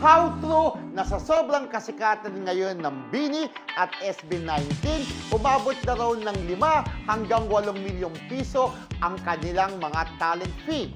How true na sa sobrang kasikatan ngayon ng Bini at SB19, umabot na raw ng 5 hanggang 8 milyong piso ang kanilang mga talent fee.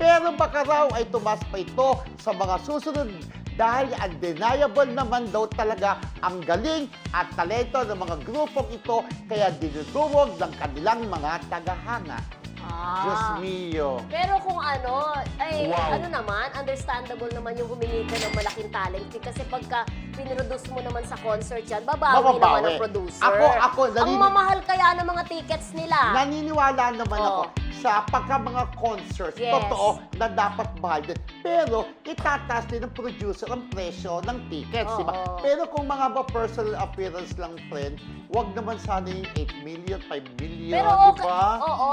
Pero baka raw ay tumas pa ito sa mga susunod dahil undeniable naman daw talaga ang galing at talento ng mga grupong ito kaya dinudurog ng kanilang mga tagahanga. Ah. Diyos mio. Pero kung ano, ay Wow. ano naman, understandable naman yung humingi ka ng malaking talent fee kasi pagka pinroduce mo naman sa concert yan, babawi naman Mababawi. ang producer. Ako- ako, Ang mamahal kaya ng mga tickets nila. Naniniwala naman Oo. ako sa pagka mga concerts, Yes. totoo na dapat mahal din. Pero itataas din ng producer ang presyo ng tickets, di ba? Oo. Pero kung mga ba personal appearance lang, friend, wag naman sana yung 8 million, 5 million, Pero di okay, ba? oo,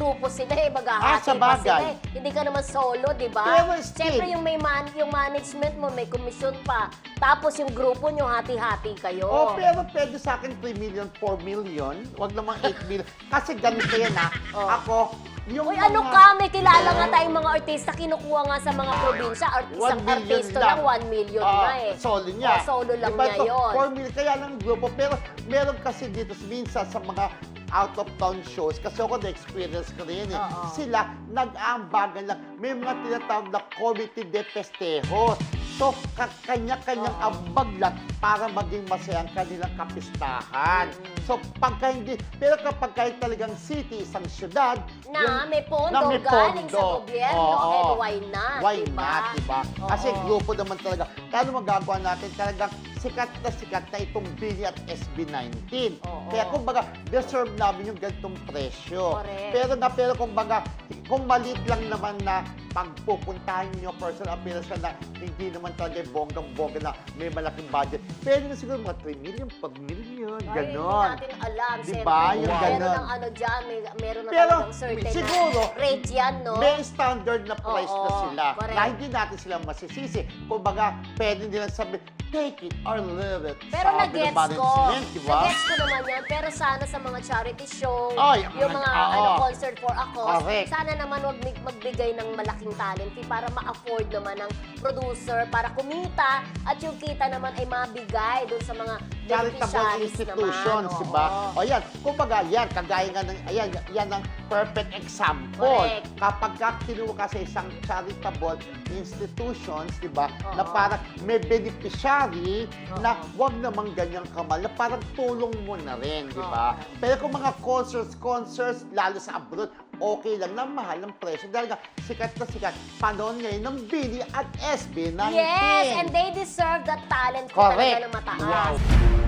grupo sila eh, Ah, sa maghahati pa sila eh. Hindi ka naman solo, di ba? Siyempre yung may man, yung management mo, may commission pa. Tapos yung grupo nyo, hati-hati kayo. Oh, pero pwede sa akin 3 million, 4 million. Wag naman 8 million. Kasi ganito yan ha. Oh. Ako, yung Uy, ano mga- ka? May kilala nga tayong mga artista, kinukuha nga sa mga probinsya. Art, isang artista lang, 1 million Ah, na eh. Solo niya. Oh, solo lang Diba niya ito, yun. 4 million, kaya lang grupo. Pero meron kasi dito minsan sa mga out-of-town shows, kasi ako na-experience ko rin eh. Oo. Sila, nag-aambagan lang. May mga tinatawag na committee de festejos. So, ka- kanya-kanyang ambag lang para maging masaya ang kanilang kapistahan. Mm. So, pagka hindi, pero kapag kahit talagang city, isang syudad, Na yung- may pondo na may galing sa pondo. gobyerno, Oo. and why not, Why diba? not, diba? Kasi Oo. grupo naman talaga. Kaya ano magagawa natin? Talagang sikat na sikat na itong Billy at SB19. Oo. Kaya kumbaga, deserve namin yung ganitong presyo. Correct. Pero na, pero kumbaga, kung maliit lang naman na pagpupuntahan nyo, personal appearance na hindi naman talaga bonggang-bongga na may malaking budget. Pwede na siguro mga 3 million, 4 million, Ay, ganon. Hindi natin alam. Di ba? Yung meron ganon. ng ano dyan, may, meron na Pero, talagang certain siguro, na rate yan, no? May standard na price na Oo, sila. correct. Na hindi natin sila masisisi. Kumbaga, pwede nilang sabi, take it or leave it. Pero Sabi ng na-gets ko. di ba? Na-gets ko naman yan. Pero sana sa mga charity show, Ay, yung mga oo. ano, concert for a cause, Correct. sana naman wag mig- magbigay ng malaking talent fee para ma-afford naman ng producer, para kumita, at yung kita naman ay mabigay doon sa mga charitable institutions, naman. di ba? O yan, kumbaga yan, kagaya nga ng, ayan, yan ang perfect example. Correct. Kapag ka kinuha ka sa isang charitable institutions, di ba, na parang may beneficiary Oo. na wag namang ganyang kamal, na parang tulong mo na rin, di ba? Pero kung mga concerts, concerts, lalo sa abroad, okay lang na mahal ang presyo. Dahil nga, sikat na sikat, panon ngayon ng Billy at SB19. Yes, and they deserve that talent ko talaga na mataas. Wow.